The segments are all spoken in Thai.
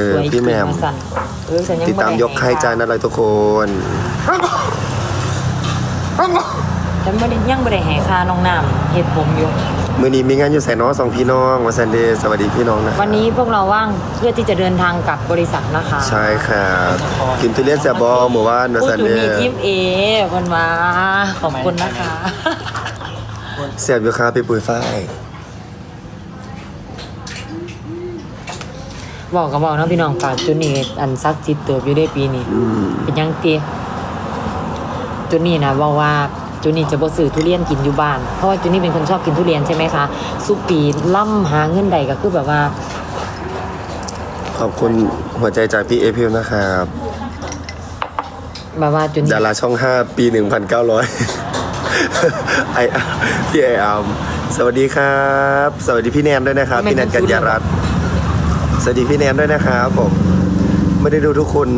เออสวยพี่แหม่มขึ้นสั่นเออฉันยังติดตามบ่ไยกใครจานอะไรทุกคน ฉันไม่ได้ยังไม่ได้แห่คาน้องน้ำเห็ดผมอยู่ มือนี้มีงานอยู่ใส่น้องสองพี่น้องมาซันเดย์สวัสดีพี่น้องนะวันนี้พวกเราว่างเพื่อที่จะเดินทางกลับบริษัทนะคะใช่ครับกินทุเรียนแซ่บบอหมู่บ้านมาผู้ซันจุเดนีย์ทีมเอวันมาขอบคุณนะคะ แซ่บอยู่ครับพี่ปุ๋ยฝ้าย บอกกับบอกเนาะพี่น้องฝากจุนี่อันซักจิตเติบอยู่ได้ปีนี้อืมเป็นยังตีจุนี่นะบอกว่าจุนี่จะบ่ซื้อทุเรียนกินอยู่บ้าน เพราะว่าจุนี่เป็นคนชอบกินทุเรียนใช่ไหมคะสุปีล่ำหาเงินใดก็คือแบบว่า ขอบคุณหัวใจจากพี่เอพิวนะครับแบบว่าจุนี่ดาราช่อง5ปี1,900ไอพี่ไออัมสวัสดีครับ สวัสดีพี่แนนด้วยนะครับ พี่แนนกัญญารัตน์ส วัสดีพี่แนนด้วยนะครับผมไม่ได้ดูทุกคน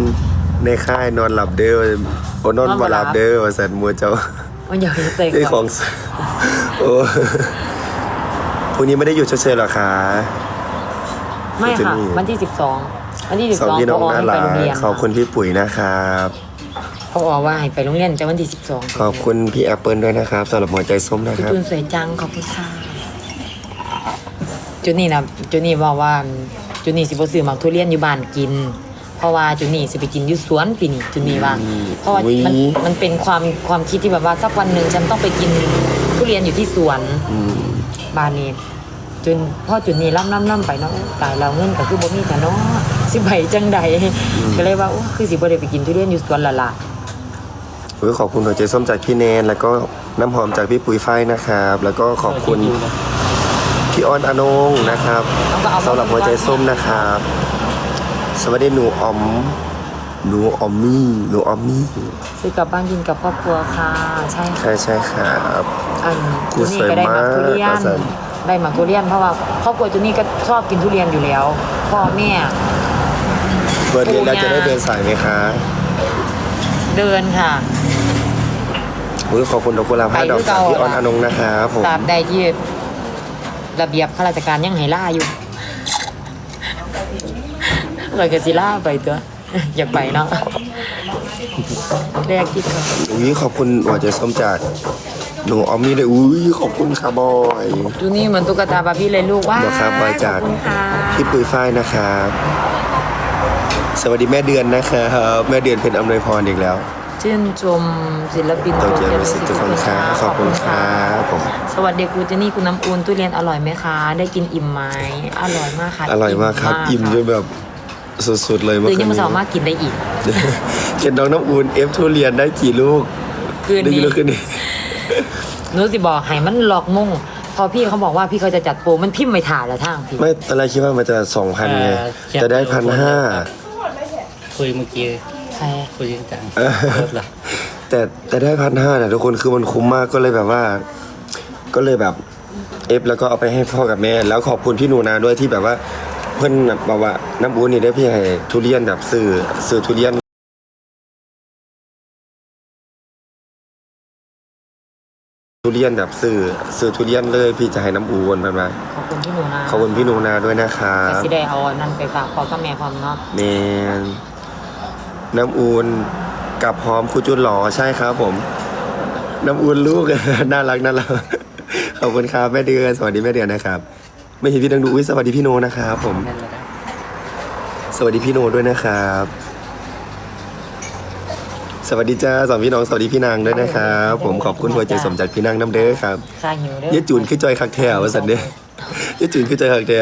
ในค่ายนอนหลับเด้อโอนอนบ่หลับเด้อว่าสันมัวเจ้ามันอยากจะเตะนี่ขก่ออนงโอ้พรุ่งนี้ไม่ได้อยู่เฉยๆหรอคะ ไม่จุค่ะนี่วันที่สิบสองวันที่สิบสองสองพี่น้องพอน่าให้ไปรักโรงเรียนขอบคุณพี่ปุ๋ยนะครับ พอว่าให้ไปโรงเรียนแต่วันที่สิบสองขอบคุณพี่แอปเปิลด้วยนะครับสำหรับหัวใจส้มนะคุณครับ จูนสวยจังขอบคุณค่ะจุนี่นะจุนี่บอกว่า จุนี่สิบ่ซื้อหมักทุเรียนอยู่บ้านกิน เพราะว่าจุนี่สิไปกินอยู่สวนปีนี้จุนี่ว่าเพราะว่ามันมันเป็นความความคิดที่แบบว่าสักวันหนึ่งฉันต้องไปกินทุเรียนอยู่ที่สวนอืมบ้านนี้จนพ่อจุดนี้ล่ำล่ำล่ำไปเนาะตายเราเงินก็คือบ่มีแต่เนาะสิไปจังใดก็เลยว่าโอ้คือสิบ่ได้ไปกินทุเรียนอยู่สวนละล่ะโอ้ยขอบคุณหัวใจส้มจากพี่แนนแล้วก็น้ำหอมจากพี่ปุ๋ยฝ้ายนะครับ แล้วก็ขอบคุณ พี่ออนอนงนะครับสำหรับหัวใจส้มนะครับ สวัสดีหนูออมหนูออมมี่หนูออมมี่ซื้อกลับบ้านกินกับครอบครัวค่ะ ใช่ค่ะใช่ใช่ครับอันครูจุนี่ก็ได้หมักทุเรียสวยนมากได้หมักทุเรียนเพราะว่าครอบครัวจุนี่ก็ชอบกินทุเรียนอยู่แล้ว พ่อแม่เปิดเรียนแล้วจะได้เดินสายไหมคะ เดินค่ะโอ้ยขอบคุณดอกกุหลาบห้าไปดอกคือจากเก่าพี่ออนอนงนะครับผมตราบใดที่ ระเบียบข้าราชการยังให้ล่าอยู่เลยก็สิล่าไปตัวอยากไปเนาะแรกที่เขาอุ้ยขอบคุณหัวใจส้มจากหนูออมมี่เลยอุ้ยขอบคุณค่ะบอยดูนี่เหมือนตุ๊กตาบาร์บี้เลยลูกว่าเดี๋ยวครับบอยจากขอบคุณค่ะพี่ปุ้ยฝ้ายนะครับสวัสดีแม่เดือนนะครับแม่เดือนเป็นอำนวยพรอีกแล้ว ชื่นชมศิลปินตัวเจโปรมิสิทุกคนครับขอบคุณครับผมสวัสดีครูเจนี่คุณน้ำอูนทุเรียนอร่อยไหมคะ ได้กินอิ่มไหมอร่อยมากค่ะอร่อยมากครับอิ่มจนแบบสุดๆเลยตื่นยังนี้มาสามารถกินได้อีกเห็นน้องน้ำอุ่นเอฟทุเรียนได้กี่ลูกคืนได้นี้กี่ลูกคืนนี้หนูสิบอกให้มันหลอกมุ่งพอพี่เขาบอกว่าพี่เขาจะจัดโปรมันพิมพ์ไม่ถ่าละทางพี่ไม่ตอนแรกคิดว่ามันจะสองพันไงเออเขียนจะได้พันห้าคุยเมื่อกี้ ใช่คุยจริงจังเออลดละแต่แต่ได้พันห้าเนี่ยทุกคนคือมันคุ้มมากก็เลยแบบว่า ก็เลยแบบเอฟแล้วก็เอาไปให้พ่อกับแม่ แล้วขอบคุณพี่หนูนาด้วยที่แบบว่า เพื่อนบอกว่าน้ำอูนี่ได้พี่ให้ทุเรียนแบบสื่อสื่อทุเรียนทุเรียนแบบสื่อสื่อทุเรียนเลยพี่จะให้น้ำอูนมันมาขอบคุณพี่หนูนะขอบคุณพี่หนูนาด้วยนะครัแต่บสิได้เอาอันนั่นไปฝากพ่อกับแม่พร้อมเนาะเมน น้ำอูนกับหอมครูจุนหล่อใช่ครับผม น้ำอูนลูก น่ารักน่ารักขอบคุณครับแม่เดือนสวัสดีแม่เดือนนะครับ ไม่เห็นพี่ดังดูอุ้ยสวัสดีพี่โนนะครับผมนั่นแหละนะสวัสดีพี่โนด้วยนะครับ สวัสดีจ้าสองพี่น้องสวัสดีพี่นางด้วยนะครับผมขอบคุณหัวใจสมจากพี่นางน้ำเด้อครับซาหิวเด้ยายจูนคือจอยคักแท้วะสันเด้ยายจูนคือจอยคักแท้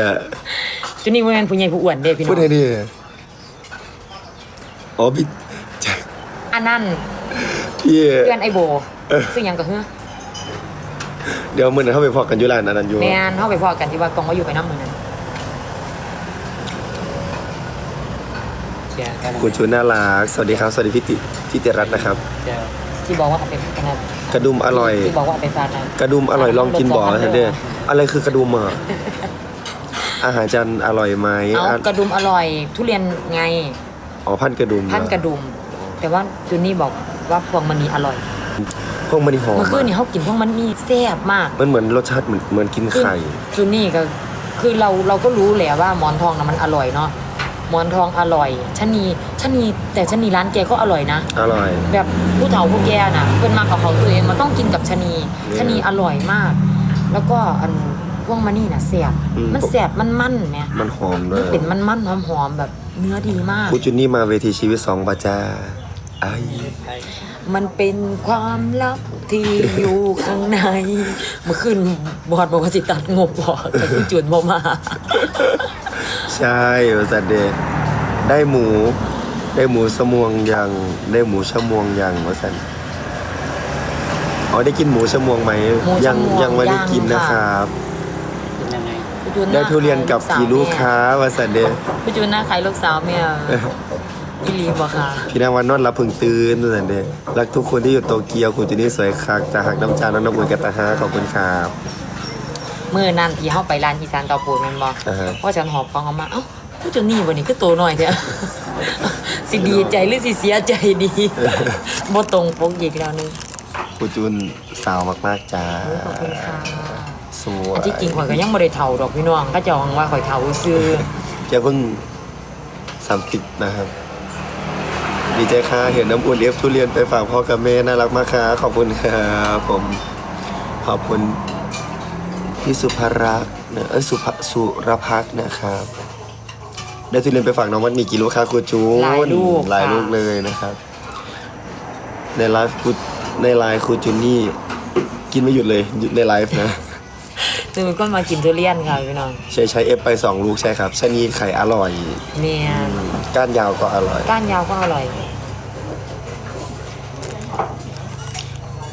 จุนี่ว่าแม่นผู้ใหญ่ผู้อ้วนเด้พี่น้พูอดงไงดิ อ๋อพี่อันนั้นพี่เพื่อนไอโบเออซึ่งหยังก็เฮ้อเดี๋ยวมือนั้นเข้าไปพอกันอยุรานอันนั้นอยู่แม่นเฮาไปพอกันที่ว่ากองว่าอยู่ไปน้ำมือนั้นเชียร์กันคุณชูน่ารัก สวัสดีครับ สวัสดีพี่ติพี่เตรัตน์นะครับเชียร์ที่บอกว่าเอาไปกันนะกระดุมอร่อย ที่บอกว่าเอาไปฟาดนะกระดุมอร่อยลองกินบ่อทันเด้ออะไรคือกระดุมอะอาหารจันทร์อร่อยไหมเอาอะกระดุมอร่อย ทุเรียนไง อ๋อพันกระดุมพันกระดุม แต่ว่าจุนี่บอกว่าพวงมณีอร่อยพวกมันนี่หอมเมื่อคืนอะนี่เขากินพวงมันมีแซ่บมาก มันเหมือนรสชาติเหมือนเหมือนกินไข่จุนี่ก็คือเราเราก็รู้แหละว่าหมอนทองนะมันอร่อยเนาะหมอนทองอร่อยชะนีชะนีแต่ชะนีร้านแกก็อร่อยนะ อร่อย แบบผู้เฒ่าผู้แก่น่ะเพื่อนมากับของตัวเองมันต้องกินกับชะนีเนี่ยชะนีอร่อยมาก แล้วก็อันพ วงมานี่น่ะแสบอืม มันแสบมันมันเนี่ยมันหอมด้มัวนยเป็นมันมันหอมหอมๆแบบเนื้อดีมากครูจุนนี่มาเวทีชีวิตสองประจาไอใช่มันเป็นความลับที่อยู่ข้างในเมื่อคืนบอดบอกว่าสิตัดงบบอกแต่คุณจวนบอมา ใช่บริษัทเดย์ได้หมู ได้หมูสมวงยัง ได้หมูชะมวงยังบริษัทอ๋อได้กินหมูชะมวงไหมหมูชะมวงยังยังไม่ได้กินยังนะคค่ะรับเป็น ยังไงคุณจูนได้ทุเรียนกับกี่ลูกค้าบริษัทเดย์คุณจูนหน้าขายลูกสาวเมียอีลีบ่ค่ะพี่นางวันนอนรับเพึ่งตื่นบริษัทเดย์รักทุกคนที่อยู่โตเกียวครูจุนนี่สวยคักจะหักน้ำจานน้องน้ำอุ่นกับตาฮาขอบคุณครับเมื่อนั้นที่เฮาไปร้านอีสานเตาปูนแมันบ่อ่าฮะเพราะฉันหอบของออกมาเอ้าผู้จูนนี่วันนี้คือโตหน่อยแท้สิดีใจหรือสิเสียใจดีบ่ตรงปกอีกแล้วนึงครูจุนสาวมากๆจ้าโอ้ยขอบคุณค่ะ สวยอันที่จริงข่อยก็ยังบ่ได้เฒ่าดอกพี่น้องก็จะหวังว่าข่อยเฒ่าซื่อแกเพิ่งสามสิบนะครับดีใจค่ะเห็นน้ำอุ่นเอฟทุเรียนไปฝากพ่อกับแม่น่ารักมากค่ะขอบคุณครับผมขอบคุณพี่สุภรักษ์นะเอ้ยสุภสุรพักษ์นะครับได้ทุเรียนไปฝากน้องวันมีกี่ลูกค้าครูจูนหลายลูกหลายค่ะลูกเลยนะครับ ในไลฟ์ครูในไลฟ์ครูจูนนี่กินไม่หยุดเลยในไลฟ์นะ คือก็มากินทุเรียนค่ะพี่น้องใช้ใช้เอฟไปสองลูกใช่ครับชะนีไข่อร่อย เมียก้านยาวก็อร่อย ก้านยาวก็อร่อย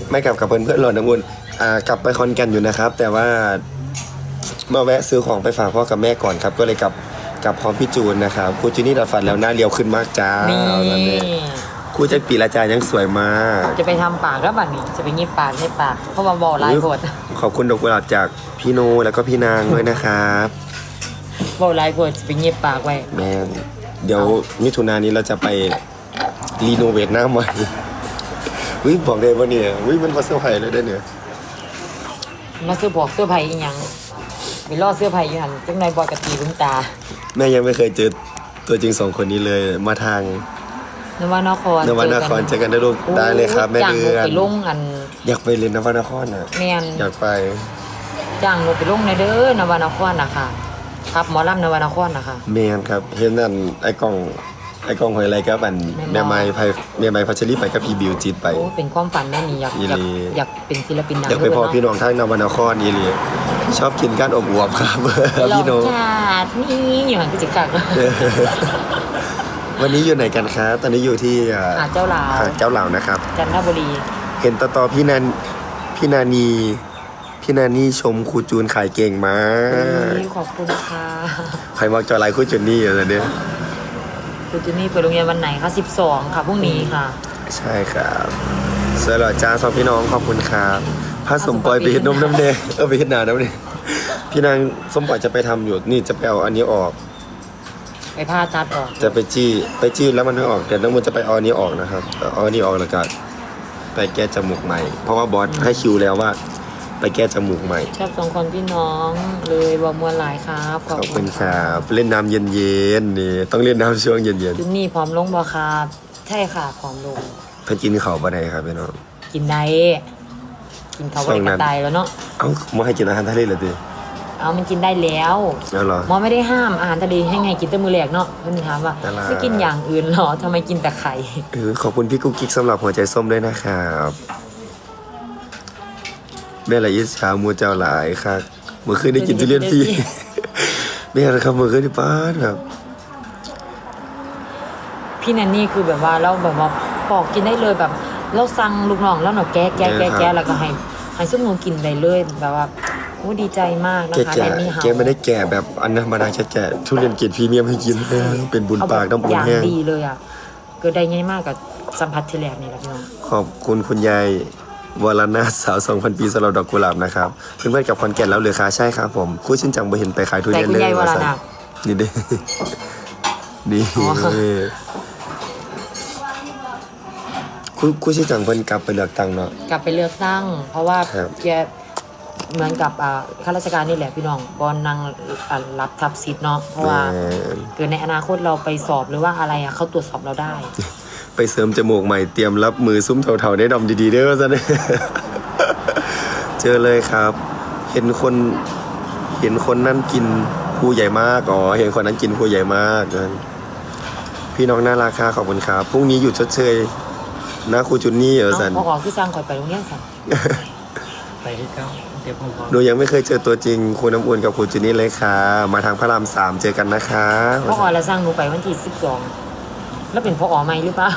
ไม่กลับกับเพื่อนเพื่อนๆหรอกน้ำอุ่นอ่ากลับไปคอนแก่นอยู่นะครับ แต่ว่ามาแวะซื้อของไปฝากพ่อกับแม่ก่อนครับ ก็เลยกลับกลับพร้อมพี่จูนนะครับครูจูนี่ดัดฟันแล้วหน้าเรียวขึ้นมากจ้านี่ตอนนี้ ครูจักปีละจายังสวยมากจะไปทำปากแล้วบัดนี้จะไปงีบปากให้ปาก เพราะว่าบ่อลายกดขอบคุณดอกกุหลาบจากพี่โนแล้วก็พี่นางด้วยนะครับบ่อลายกดจะไปงีบปากไว้แมนเดี๋ยวมิถุนายนนี้เราจะไปรีโนเวทหน้าใหม่วิบอกเลยว่าเนี่ยวิมันมาเซอร์ไพรส์เลยได้อเนี่ยมาซื้อบอกเสื้อไผ่อีหยังไปล่อเสื้อไผ่อยู่หันจังในบอยกับตีลุงตา แม่ยังไม่เคยเจอตัวจริงสองคนนี้เลยมาทาง นวนครนวนครเจอกันได้ลูกได้เลยครับแม่จ้างเดืหนูอนไปลงอัน อยากไปเรียนนวนครอะแมนอยากไปจ้างหนูไปลงในเด้อนวนครนะคะครับหมอลำนวนครนะคะเมนครับเห็นนั่นไอ้กล้องไอ้กล้องหอยไรกับอันแม่แม่นบ่ไม้ไพแม่ไม้พัชรีไปกับพี่บิวจิตไปโอ้เป็นความฝันแม่นี่อยากอีอยากหลีอยากเป็นศิลปินดังอยากไปพอด้วยพี่เนาะน้องทางนวนครนี่เลยชอบกินก้านอบอวบครับลพี่องโนชาตินี่อยู่หันก็จะกัก วันนี้อยู่ไหนกันครับ ตอนนี้อยู่ที่อ่หาดเจ้าหลาวหาดเจ้าเหล่านะครับ จันทบุรี เห็นต่อต่อพี่นันพี่นานีพี่นานีชมครูจูนขายเก่งมากอุ๊ยขอบคุณค่ะใครมักจอไลน์ครูจูนนี่อยู่ตอนนี้คุณจูนี่เปิดโรงเรียนวันไหนคะ12 ค่ะพรุ่งนี้ค่ะ ใช่ครับสวัสดีจ้าสองพี่น้องขอบคุณครับพระสมปล่อยไปเห็ดนมน้ำแดงเออไปเห็ดนาน้ำแดงพี่นางสมปล่อยจะไปทำอยู่นี่จะไปเอาอันนี้ออก ไปผ้าตัดออกจะไปจี้ไปจี้แล้วมันไม่ออกเดี๋ยวน้ำมันจะไปเอาอันนี้ออกนะครับเอาอันนี้ออกแล้วก็ไปแก้จมูกใหม่ เพราะว่าบอสให้คิวแล้วว่า ไปแก้จมูกใหม่ ชอบสองคนพี่น้องเลยบอกมวลหลายครับขขออบบคุคุณณคครับรับเล่นน้ำเย็นๆนี่ต้องเล่นน้ำช่วงเย็นจุนนี่พร้อมลงบ่ครับใช่ค่ะพร้อมลงๆเพิ่นกินข้าวบ่ได้ครับพี่น้อง กินได้กินเขาช่ไว้วงนั้กระนตายแล้วเนาะ เอ้ามาให้กินอาหารทะเลเลยดิ เอามันกินได้แล้วแล้วเหรอ หมอไม่ได้ห้ามอาหารทะเลให้ไงกินแต่มือแรกเนาะเพิ่นถามว่าตลาดไม่กินอย่างอื่นเหรอทำไมกินแต่ไข่ เออขอบคุณพี่กุ๊กกิ๊กสำหรับหัวใจส้มด้วยนะครับแม่ละอิสชามูเจ้าหลายครับเมื่อคืนได้กินทุเรียนฟรีแม่นะครับเมื่อคืนที่ป้านครับพี่แนนนี่คือแบบว่าเราแบบว่าปอกกินได้เลยแบบ เราสั่งลูกน้องแล้วเนาะแก้แก้แก้แก้แล้วก็ให้ให้ซุ่มหนูกินได้เลยแบบว่า โอ้ดีใจมากนะแกคะแกะแนนนี่เฮาแกไม่ได้แกะแบบอันธรรมดาแกแกะทุเรียนเกรดพรีเมียมให้กินเป็นบุญเอาปากแบบน้ำบุอญย่างแห้งดีเลยอะเกิดได้ง่ายมากกับสัมผัสที่แรกนี่แหละพี่น้องขอบคุณคุณยายวรนาถสาว2,000ปีสำหรับดอกกุหลาบนะครับเพื่อนๆกับคอนแก่นแล้วเหรือคะใช่ครับผมคู่ชินจังไปเห็นไปขายทุแต่เรียนคุณเลยยายวรว่าซั่นนาถนี่เด้นี่อ๋อคู่คู่ชินจังเพิ่นกลับไปเลือกตั้งเนาะกลับไปเลือกตั้ง เพราะว่าครับแก เหมือนกับอ่าข้าราชการนี่แหละพี่น้องบอลนางอ่ารับทับสิทธิ์เนาะเพราะว่าแม่น เกิดในอนาคตเราไปสอบหรือว่าอะไรอะเขาตรวจสอบเราได้ ไปเสริมจมูกใหม่เตรียมรับมือซุ้มเถาๆได้ดำดีๆเด้อซะเนี่ย เจอเลยครับ เห็นคน เห็นคนนั่นกินผู้ใหญ่มากอ๋อเห็นคนนั้นกินผู้ใหญ่มากนั่นพี่น้องน่ารักค่ะขอบคุณครับพรุ่งนี้หยุดชดเชยนะครูจุนนี่เออเอาสันพอออกคือสร้างข่อยไปโรงเรียนสันไปที่เก้าเดี๋ยวผมพร้อมหนูยังไม่เคยเจอตัวจริงครูน้ำอุ่นกับครูจุนนี่เลยค่ะ มาทางพระรามสามเจอกันนะคะพอออกแล้วสร้างหนูไปวันที่สิบสองแล้วเป็นพออไหมหรือเปล่า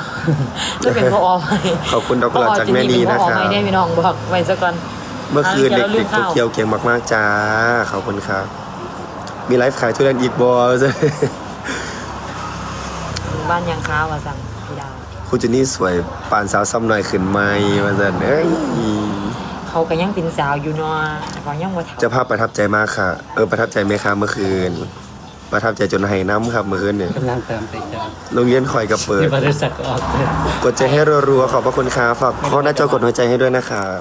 แล้วเป็นพออไหมขอบคุณดอกกุหลาบจากแม่ดีนะพอคไหมรับได้พี่น้องบอกไว้ซะก่อน เมื่อคืนอะเด็เดี๋ยวกเราๆลืมข้าวโตเกียวเก่งมากๆจ้าขอบคุณครับ มีไลฟ์ขายทุเรียนอีกบอลบ้านยังค้าวอะสั่งพี่ดาวครูจุนนี่สวยปานสาวซ้ำหน่อยขึ้นไหมมาสันเอ้ย เขาก็ยังเป็นสาวอยู่เนาะเขายังว่าเฒ่าเจ้าภาพประทับใจมากค่ะ เออประทับใจไหมคะเมื่อคืน ประทับใจจนไหน้ำครับเมื่อคืนเนี่ยกำลังเติมไปจ้าโรงเรียนคอยกับเปิในดบริษัทก็ออกเลยกดใจให้รัวๆขอบพระคุณครับฝากข้อหน้าจอกดหัวใจให้ด้วยนะครับ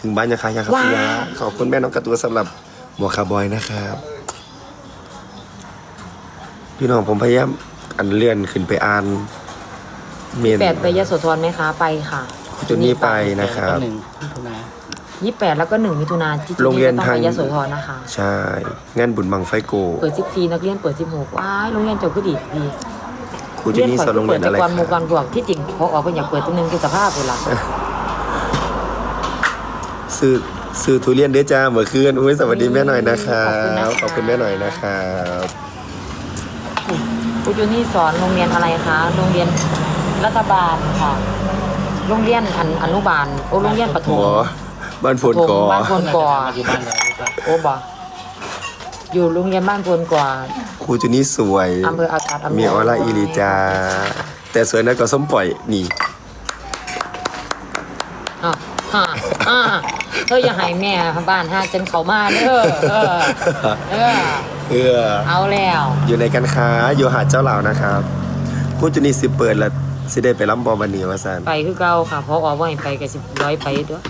ถึงบ้านยังคะยังครับพี่ยาขอบคุณแม่น้องการะตูนสำหรับหมวกคาร์บอยนะครับพี่น้องผมพยายามอันเลื่อนขึ้นไปอ่านเมนแปดไปยโสธรไหมคะ ไปค่ะ จุดนี้ไปนะครับ หนึ่งมิ ถุนายี่แปดแล้วก็หนึ่งมิถุนาที่จุดโรงเรียนก็ต้องทางไปยโสธรนะคะ ใช่งานบุญบังไฟโก เปิดสิบสี่นักเรียนเปิดสิบหกว้ายโรงเรียนจบก็ดีพี่ครูจุนี่สอนโรงเรียนอะไรเปิดแต่ก่อนหมู่คก่รัอบนบวกที่จริงพอออกเป็นอยากเปิดตัวหนึงคือสภาพเลยล่ะซื้อซื้อทุเรียนด้วยจ้าเมื่อคืนอุ้ยสวัสดีแม่หน่อยนะครับขอบคุณแม่หน่อยนะครับคุณจูนี่สอนโรงเรียนอะไรคะโรงเรียนรัฐบาลค่ะ โรงเรียนอันอนุบาลโอ้โรงเรียนประถโอ้มบ้านฝนประถกมอบ้านพลก่อมาอยู่บ้านเราหรือเปล่าโอ้บ่อยู่โรงเรียนบ้านพลก่อครูจุนี่สวย อำเภออากาศอำนวยมีออร่าอีลีจา แต่สวยนักกว่าส้มปล่อยนี่ อะฮะอะเธออย่าให้แม่บ้านห้าจนเขามาเด้อเออเออเออ เอาแล้ว อยู่ในกันค้าอยู่หาดเจ้าเหล่านะครับครูจุนี่สิเปิดแล้ว สิได้ไปรับบอบันนี้วาซันไปคือเก่าค่ะเพราะออกว่าให้ไปกับสิบร้อยไปด้วย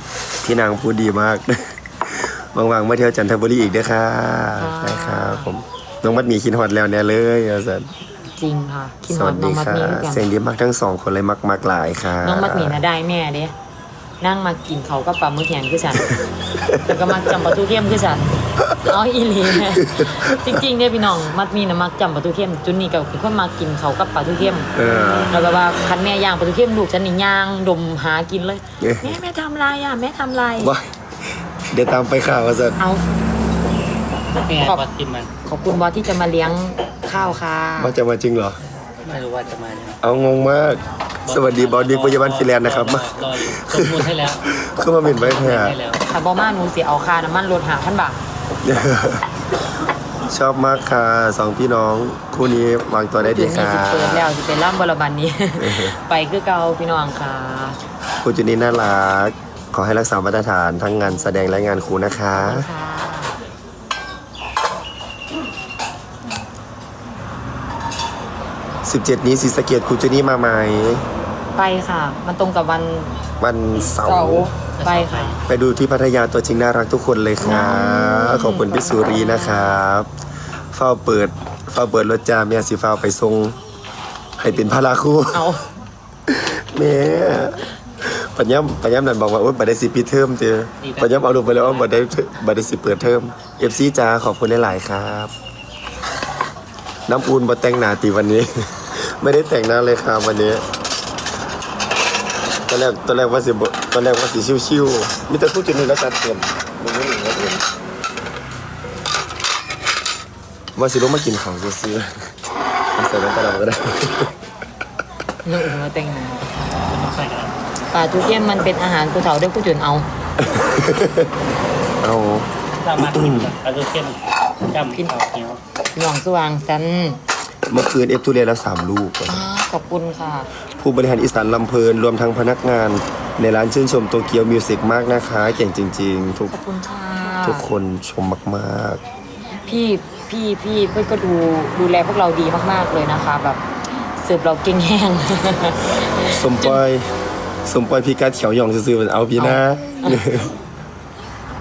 พี่นางพูดดีมากว่างๆมาเที่ยวจันทบุรีอีกเด้อค่ะค่ะใช่ครับผมน้องมัดหมีคินฮอดแล้วแน่เลยวาซันจริงค่ะคิดสฮอวัดสน้อดีงมัดค่ะหมีคือกันเสียงดีมากทั้งสองคนเลยมากๆหลายค่ะน้องมัดหมีนะได้แม่เด้นั่งมากินเขาวกับปลาหมึกแห้งคือฉันแล้วก็มักจำปลาทูเข้มคือฉัน เอาอีหลีจริงๆเนี่ยพี่น้องมัดหมีนะมักจำปลาทูเข้มจุนนี่ก็เป็นคนมากินเขาวกับปลาทูเข้มเออ แล้วก็ว่าคันแม่ย่างปลาทูเข้มลูกฉันนี่ย่างดมหากินเลยเอ๊ะ แม่แม่ทำอะไรอะแม่ทำอะไรบอยเดี๋ยวตามไปข่าววาซันเอาแม่ขอบวัดที่มันขอบคุณบอสที่จะมาเลี้ยงข้าวค่ะว่าจะมาจริงเหรอ ไม่รู้ว่าจะมายังเอางงมาก สวัสดีบอสดีพยาบาลฟินแลนด์นะครับมารออยู่ข้อมูลให้แล้วคือมาเป็นไว้แท้ให้แล้วค่ะบอมาหนูเสียเอาค่าน้ำมันรถหาพันบาท ชอบมากค่ะสองพี่น้องคู่นี้วางตัวได้ถึดีงมีค่ะสิเปิดแล้วสิเป็นล่ำบรบันนี้ ไปคือเก่าพี่น้องค่ะคุณจุนี่น่ารัก ขอให้รักษามาตรฐานทั้งงานแสดงและงานครูนะคะค่ะ17นี้ศรีสะเกดคุณจุนี่มาไหม ไปค่ะ มันตรงกับวันวันเสาเสาร์ร์ ไปค่ะ ไปดูที่พัทยาตัวจริงน่ารักทุกคนเลยค่ะขอบคุณพี่สุรีนะครับเฝ้าเปิดเฝ้าเปิดรถจาเมียสีฟ้าไปทรงให้เป็นพระราครูเอาแม่ปัญญามปัญญามนั่นบอกว่าโอ๊ยบัดได้สิปิดเทอมเจอปัญญามเอาลงไปแล้วว่าบัดได้บัดได้สิเปิดเทอมเอฟซีจ้าขอบคุณหลายๆครับ น้ำอูนมาแต่งหนาตีวันนี้ ไม่ได้แต่งหน้าเลยครับวันนี้ ตอนแรกตอนแรกว่าสิบตอนแรกว่าสิชิวๆมีแต่พูดจุดนี้แล้วตัดเต็มมันไม่หนีแล้วเต็มว่าสิลงมากินของซื้อๆเอาใส่ไว้ตลอดก็ได้หนูมาแต่งงานต้องใส่กันปลาทุเรียนมันเป็นอาหารผู้เฒ่าด้วยผู้จุนเอา เอาถ้ามากินแบบเอาดูเข้มจำกินเอาเหนียว พี่น้องสว่างสัน เมื่อคืนเอฟทุเรียนแล้วสามลูก อ่าขอบคุณค่ะ ผู้บริหารอีสานลำเพลินรวมทั้งพนักงาน ในร้านชื่นชมโตเกียวมิวสิกมากนะคะ เก่งจริง ๆ ทุกขอบคุณค่ะ ทุกคนชมมาก พี่พี่พี่เพื่อนก็ดูดูแลพวกเราดีมากๆเลยนะคะ แบบเสิร์ฟเราเก่งแห้ง ๆ สมปอยสมปอยพี่กัดเขียวหยองซื้อๆเอาพี่นะ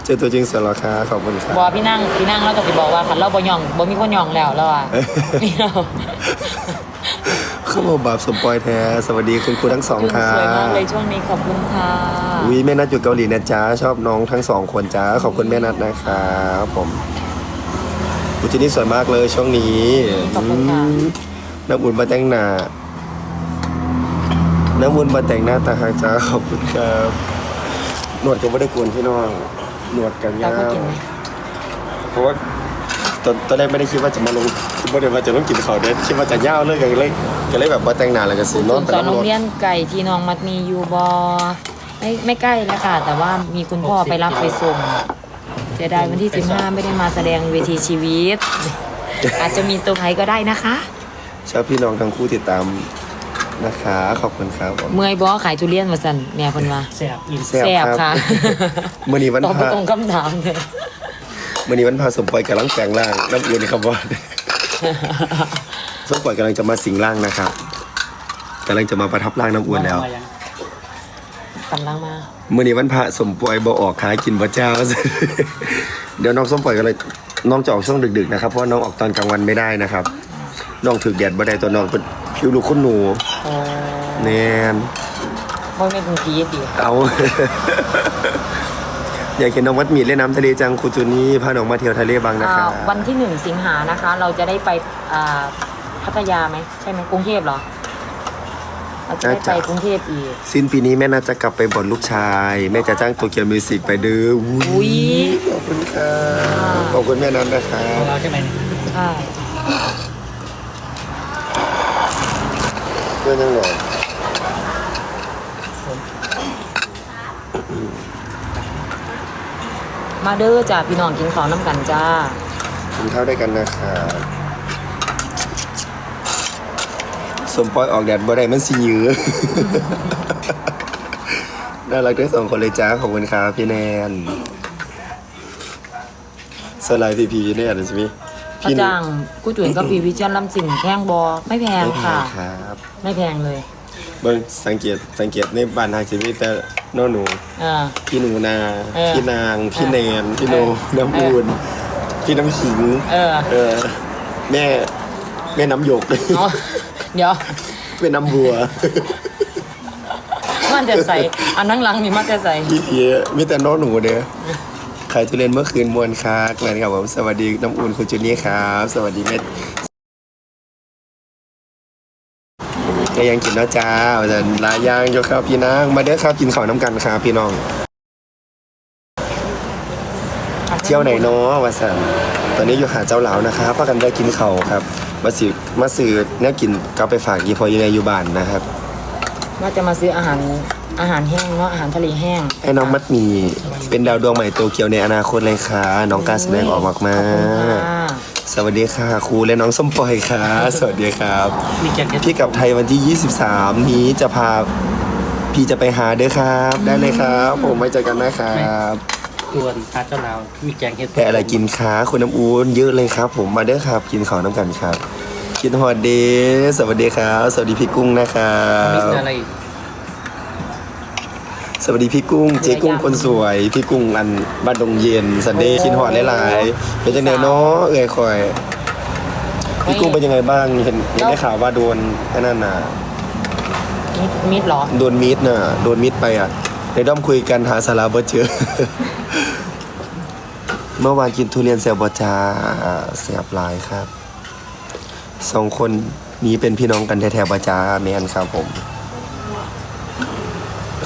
เจอตัวจริงสวยเหรอคะขอบคุณครับ บอพี่นั่งพี่นั่งแล้วก็สิบอกว่าคันเราบ่ย่องบ่มีคนย่องแล้วแล้วอะ นี่เราเข้ามาบาปสมปอยแท้ สวัสดีคุณครูทั้งสองคุณค่ะสวยมากเลยช่วงนี้ขอบคุณค่ะวีแม่นัดอยู่เกาหลีนะจ๊ะชอบน้องทั้งสองคนจ้าขอบคุณแม่นัดนะครับผมอุจินี่สวยมากเลยช่วงนี้ขอบคุณค่ะอืมน้ำอุ่นมาแต่งหน้าน้ำอุ่นมาแต่งหน้าตาหางจ้าขอบคุณครับหนวดก็ไม่ได้กวนพี่น้อง หนวดกันเรายาก็วกินไหมเพราะว่าตอนตอนแรกไม่ได้คิดว่าจะมาลงไม่ได้ว่าจะต้องกินเขาวเด้คิดว่าจะย่าวเลยกันเลยก็เลยแบบว่าแต่งหน้าแล้วก็สินอนไปสอนน้ำโรรงถเรียนไก่ที่น้องมัดมีอยู่บอไม่ไม่ใกล้แล้วค่ะ แต่ว่ามีคุณพ่อไปรับไปส่งเสียดายวันที่ 15 ไม่ได้มาแสดงเวทีชีวิต อาจจะมีเซอร์ไพรส์ก็ได้นะคะชอบพี่น้องทั้งคู่ติดตาม นะคะขอบคุณครับผมเมื่อยบอขายทุเรียนมาสั่นแม่คนว่าแซ่บอินแซ่บแซ่บครับค่ะมื่อนี้วันตอบพไม่ระตรงคำถามเลยมื่อนี้วันพระสมปล่อยกำลังแปลงร่างน้ำอุ่นครับว่าสมปล่อยกำลังจะมาสิงร่างนะครับกำลังจะมาประทับร่างน้ำอุ่นแล้วมายังกำลังมามื่อนี้วันพระสมปล่อยบ่ออกหากินบ่เจ้า เดี๋ยวน้องสมปล่อยก็เลยน้องจะออกช่วงดึกๆนะครับเพราะว่าน้องออกตอนกลางวันไม่ได้นะครับ น้องถือแดดบ่ได้ตัวน้องเป็นผิวลูกคุณหนูโอ้แนนพ่อไม่เป็นพีดีเอา อยากเห็นน้องวัดหมีเล่นน้ำทะเลจังคุณจูนี่พาน้องมาเที่ยวทะเลบางนะอ่าครับวันที่หนึ่งสิงหานะคะ เราจะได้ไปอ่าพัทยาไหมใช่ไหมกรุงเทพเหรอเราจะได้ไปกรุงเทพอีกสิ้นปีนี้แม่น่าจะกลับไปบทลูกชาย แม่จะจ้างโตเกียวมิวสิกไปดื้ออุ๊อุ้ยขอบคุณครับขอบคุณแม่นันนะครัของบเราใช่ไหมใช่ เพื่อนยังไงมาเด้อจ้าพี่น้องกินข้าวน้ำกันจ้า กินข้าวด้วยกันนะครับสมปอยออกแดดบ่ได้มันสิยื้อ น่ารักทั้งสองคนเลยจ้าขอบคุณครับพี่แนนสไลด์พีพีเนี่ยนะใช่ไหม เขาจ้างกู้จุ๋ยกับพีวิจารณ์ลำสิ่งแพงบอไม่แพงไม่แพค่ะงครับไม่แพงเลยเบิ่งสังเกตสังเกตในบ้านทางชีวิตแต่น้องหนูอ่า พี่หนูนา เออพี่นางพี่แนนพี่โนเออ น้ำอูนพี่น้ำขิงเออเออแม่แม่น้ำหยกเอาเดี๋ยวเป็นน้ำบัวมันจะใส่อันนั่งหลังนี่มันจะใส่พี่เพียมีแต่น้องหนูเด้อ ใครทุเรียนเมื่อคืนมวลค้ากแลนครับผมสวัสดีน้ำอุ่นคุณจูนี่ครับ สวัสดีเม็ดก็ยังกินนะจ้าอาจารย์ลายยางโยครับพี่นางมาเด้อครับกินข้าวน้ำกันครับพี่น้อง เที่ยวไหนเนาะวาสันตอนนี้อยู่หาเจ้าเหลานะครับพากันได้กินเขาวครับ มาสืมาซื้อเนี่ยกินกลับไปฝากยี่พออยู่ในอยู่บ้านนะครับว่าจะมาซื้ออาหาร อาหารแห้งเนาะอาหารทะเลแห้งให้น้องมัดหมีเป็นดาวดวงใหม่โตเกียวในอนาคตเลยค่ะ น้องการแสดงออกมากมาขอบคุณค่ะสวัสดีค่ะครูและน้องส้มปล่อยค่ะ สวัสดีครับมีแจ็คเก็ตพี่กลับไทยวันที่ 23 นี้จะพาพี่จะไปหาเด้อครับ ได้เลยครับ ผมไว้เจอกันนะครับตัวนอาเจ้าลาวมีแจ็คเก็ตแต่อะไรกินค้าคุณน้ำอูนเยอะเลยครับ ผมมาเด้อครับ กินของน้ำกันครับกินฮอดเดย์สวัสดีครับ สวัสดีพี่กุ้งนะครัมีบอะไรอีก สวัสดีพี่กุ้งเจ๊กุ้งคนสวย พี่กุ้งอันบ้านดงเย็นสันเดย์กินฮอดหลายๆเป็นจังไดเนาะเอ่ยคอย พี่กุ้งเป็นยังไงบ้างเห็นเห็นได้ข่าวว่าโดนไอ้นั่นน่ะมิดมิดเหรอโดนมิดน่ะโดนมิดไปอะในด้อมคุยกันหาสาระบ่เจอ เมื่อวานกินทุเรียนแซวบอจาแซบหลายครับสองคนนี้เป็นพี่น้องกันแท้ๆบอจาแมนครับผม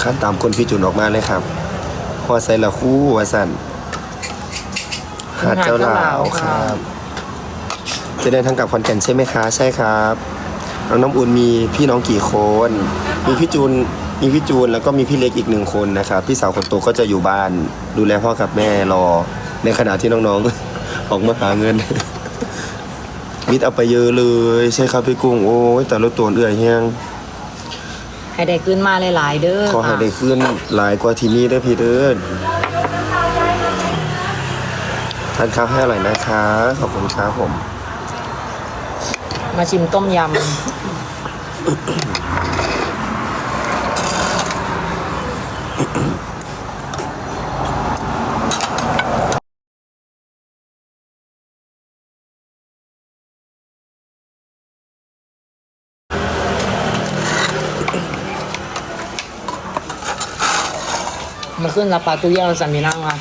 ขั้นตามคนพี่จุนออกมาเลยครับพอใส่ละคู่วาสันหาดเจ้าหลาวครับ จะเดินทางกลับขอนแก่นใช่ไหมคะ ใช่ครับน้องน้ำอุ่นมีพี่น้องกี่คน มีพี่จูน มีพี่จูนแล้วก็มีพี่เล็กอีกหนึ่งคนนะครับ พี่สาวคนโตก็จะอยู่บ้าน ดูแลพ่อกับแม่รอ ในขณะที่น้องๆ ออกมาหาเงิน มิดเอาไปเยอะเลย ใช่ครับพี่กุ้ง โอ้ยแต่ละตัวเอื่อยแฮง ให้ได้ขึ้นมาหลาย ๆ เด้อขอให้ค่ะได้ขึ้นหลายกว่าที่นี่ได้อพี่เด้อทานข้าวให้อร่อยนะคะ ขอบคุณครับผม มาชิมต้มยม ขึ้นรับปลาตุเรียนสันมีนั่งค่ะ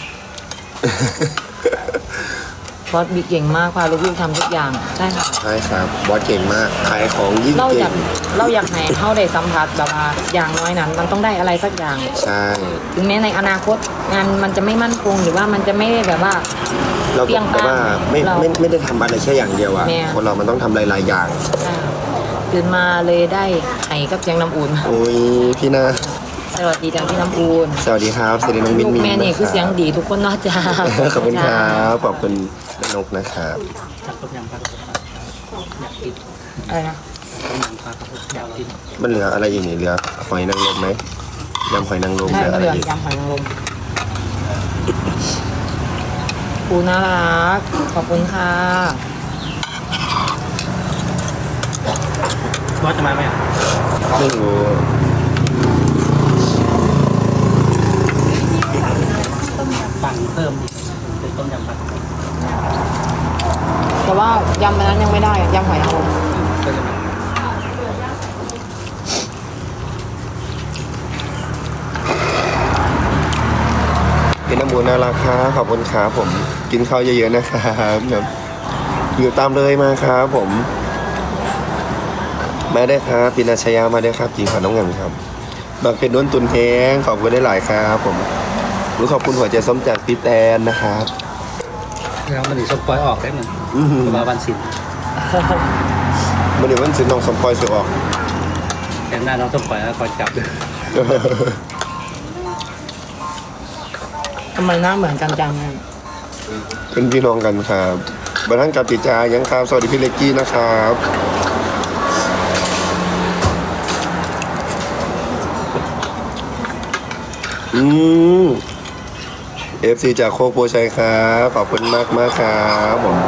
บอสบิ๊กเก่งมากพาลูกๆทำทุกอย่างใช่ค่ะใช่ครับบอสเก่งมากขายของยิ่งเราอเก่ยางกเราอยากให้เขาได้สัมผัสแบบว่าอย่างน้อยนั้น มันต้องได้อะไรสักอย่าง ใช่ ถึงแม้ในอนาคตงานมันจะไม่มั่นคงหรือว่ามันจะไม่ได้แบบว่า เราเปรี้ยงแต่ว่าไม่เราไม่ไม่ได้ทำอะไรแค่อย่างเดียวอะแม่ คนเรามันต้องทำหลายๆอย่าง อ่าตื่นมาเลยได้ไห้กับเสียงน้ำอุ่น โอ้ยพี่นา สวัสดีจังพี่น้ำอุ่นสวัสดีครับสวัสดีน้องมินลูกมินแม่นี่ะรับคือเสียงดีทุกคนเนอกจ้าขอบคุณครับขอบคุณแม่นกนะครับจับต้มยำปลากระพงอยากกินอะไรนะต้มยำปลากระพงอยากกินมันเหลืออะไรอีกนี่เหลือหอยนางรมไหมยำหอยนางรมใช่เหลือก็อะไรเหลืออีกยำหอยนางรมปูน่ารักขอบคุณค่ะบอสจะมาไหมอะไม่รู้ สั่งเพิ่มอีกเป็นต้มยำปลากระพง แต่ว่ายำอันนั้นยังไม่ได้อะยำหอยนางรมก็จะมาพี่น้ำมูลน่ารักครับขอบคุณครับผม กินข้าวเยอะๆนะครับครับอยู่ตามเลยมาครับผม มาได้ครับปีนาชยามาได้ครับกินขาวน้องเงินครับบางเป็นด้วนตุนแห้งขอบคุณได้หลายครับผมรู้ขอบคุณหัวใจส้มจากพี่แตนนะครับ แล้วมันถึงสปอยออกได้หนึ่ง อื้อหือมาวันศิลป์มันเดี๋ยวมันซื้อน้องสมปอยสือออก แต่หน้าน้องสปอยแล้วคอยจับเลยทำไมหน้าเหมือนกันจังเนี่ยเป็นพี่น้องกันครับบันทังกับติจายังครับ สวัสดีพี่เล็กกี้นะครับอืมเอฟซีจากโคกโพชัยครับ ขอบคุณมากมากๆครับผม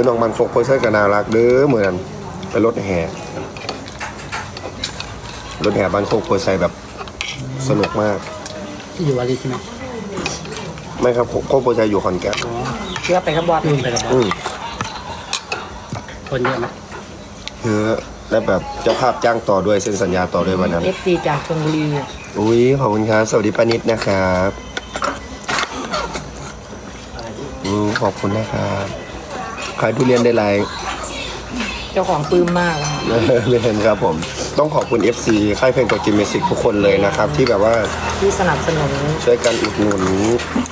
พี่น้องมันโคกโพชัยกับนารักเด้อเหมือนไปรถแห่รถแห่บ้านโคกโพชัยแบบสนุกมากที่อยู่วารีใช่ไหมไม่ครับโคโคกโพชัยอยู่ขอนแก่นอ๋อเชื่อไปกับบอสลืมไปกับบอสอืมคนเยอะไหมเยอะและแบบเจ้าภาพจ้างต่อด้วยเซ็นสัญญาต่อด้วยวันนั้นเอฟซีจากชลบุรีอุ้ยขอบคุณครับสวัสดีป้านิดนะครับอืมขอบคุณนะครับ ขายทุเรียนได้ไรเจ้าของปลื้มมากเลยเรียนครับผม ต้องขอบคุณ FC ค่ายเพลงตัวกิมเมสิกทุกคนเลยนะครับ ที่แบบว่าที่สนับสนุนช่วยกันอุดหนุน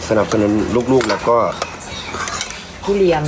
สนับสนุนลูกๆแล้วก็ ทุเรียน